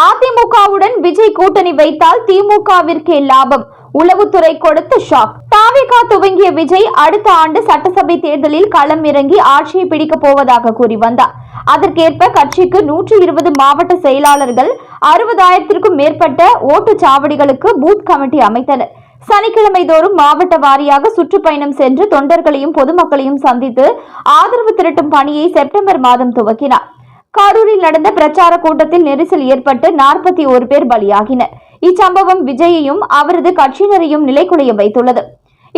அதிமுகவுடன் விஜய் கூட்டணி வைத்தால் திமுகவிற்கே லாபம். உளவுத்துறை கொடுத்த ஷாக். தாவிகா துவங்கிய விஜய் அடுத்த ஆண்டு சட்டசபை தேர்தலில் களம் இறங்கி ஆட்சியை பிடிக்கப் போவதாக கூறி வந்தார். அதற்கேற்ப கட்சிக்கு நூற்றி இருபது மாவட்ட செயலாளர்கள் அறுபதாயிரத்திற்கும் மேற்பட்ட ஓட்டுச்சாவடிகளுக்கு பூத் கமிட்டி அமைத்தனர். சனிக்கிழமை தோறும் மாவட்ட வாரியாக சுற்றுப்பயணம் சென்று தொண்டர்களையும் பொதுமக்களையும் சந்தித்து ஆதரவு திரட்டும் பணியை செப்டம்பர் மாதம் துவக்கினார். கரூரில் நடந்த பிரச்சார கூட்டத்தில் நெரிசல் ஏற்பட்டு நாற்பத்தி ஒரு பேர் பலியாகினர். இச்சம்பவம் விஜயையும் அவரது கட்சியினரையும் நிலைக்குலைய வைத்துள்ளது.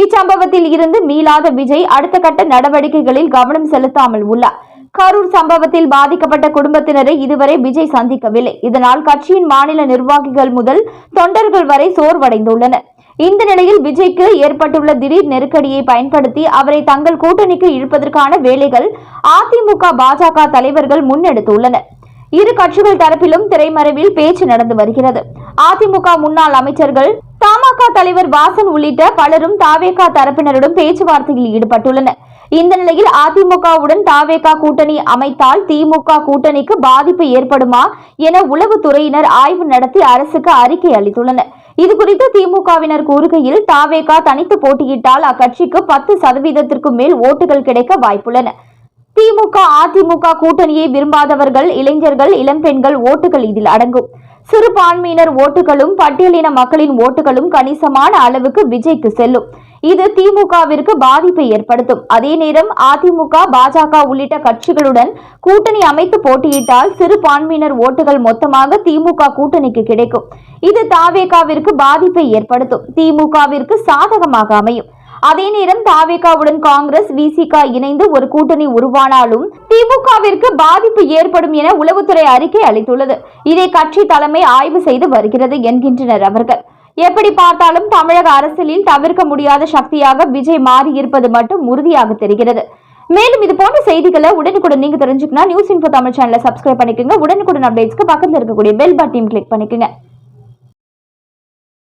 இச்சம்பவத்தில் இருந்து மீளாத விஜய் அடுத்த கட்ட நடவடிக்கைகளில் கவனம் செலுத்தாமல் உள்ளார். கரூர் சம்பவத்தில் பாதிக்கப்பட்ட குடும்பத்தினரை இதுவரை விஜய் சந்திக்கவில்லை. இதனால் கட்சியின் மாநில நிர்வாகிகள் முதல் தொண்டர்கள் வரை சோர்வடைந்துள்ளனர். இந்த நிலையில் விஜய்க்கு ஏற்பட்டுள்ள திடீர் நெருக்கடியை பயன்படுத்தி அவரை தங்கள் கூட்டணிக்கு இழுப்பதற்கான வேலைகள் அதிமுக பாஜக தலைவர்கள் முன்னெடுத்துள்ளனர். இரு கட்சிகள் தரப்பிலும் திரைமறைவில் பேச்சு நடந்து வருகிறது. அதிமுக முன்னாள் அமைச்சர்கள் தமாக தலைவர் வாசன் உள்ளிட்ட பலரும் தாவேகா தரப்பினருடன் பேச்சுவார்த்தையில் ஈடுபட்டுள்ளனர். இந்த நிலையில் அதிமுகவுடன் தாவேகா கூட்டணி அமைத்தால் திமுக கூட்டணிக்கு பாதிப்பு ஏற்படுமா என உளவுத்துறையினர் ஆய்வு நடத்தி அரசுக்கு அறிக்கை அளித்துள்ளனர். இதுகுறித்து திமுகவினர் கூறுகையில் தாவேகா தனித்து போட்டியிட்டால் அக்கட்சிக்கு பத்து சதவீதத்திற்கு மேல் ஓட்டுகள் கிடைக்க வாய்ப்புள்ளன. திமுக அதிமுக கூட்டணியை விரும்பாதவர்கள் இளைஞர்கள் இளம்பெண்கள் ஓட்டுகள் இதில் அடங்கும். சிறுபான்மையினர் ஓட்டுகளும் பட்டியலின மக்களின் ஓட்டுகளும் கணிசமான அளவுக்கு விஜய்க்கு செல்லும். இது திமுகவிற்கு பாதிப்பை ஏற்படுத்தும். அதே நேரம் அதிமுக பாஜக உள்ளிட்ட கட்சிகளுடன் கூட்டணி அமைத்து போட்டியிட்டால் சிறுபான்மையினர் ஓட்டுகள் மொத்தமாக திமுக கூட்டணிக்கு கிடைக்கும். இது தாவேகாவிற்கு பாதிப்பை ஏற்படுத்தும். திமுகவிற்கு சாதகமாக அமையும். அதே நேரம் தாவேகாவுடன் காங்கிரஸ் விசிக இணைந்து ஒரு கூட்டணி உருவானாலும் திமுகவிற்கு பாதிப்பு ஏற்படும் என உளவுத்துறை அறிக்கை அளித்துள்ளது. இதை கட்சி தலைமை ஆய்வு செய்து வருகிறது என்கின்றனர் அவர்கள். எப்படி பார்த்தாலும் தமிழக அரசியலில் தவிர்க்க முடியாத சக்தியாக விஜய் மாறியிருப்பது மட்டும் உறுதியாக தெரிகிறது. மேலும் இது போன்ற செய்திகளை உடனுக்குடன் நீங்க தெரிஞ்சுக்கணும் நியூஸ் இன்ஃபோ தமிழ் சேனலை சப்ஸ்கிரைப் பண்ணிக்கோங்க. உடனுக்குடன் அப்டேட்ஸ்க்கு பக்கத்தில் இருக்கக்கூடிய பெல் பட்டையும் கிளிக் பண்ணிக்கோங்க.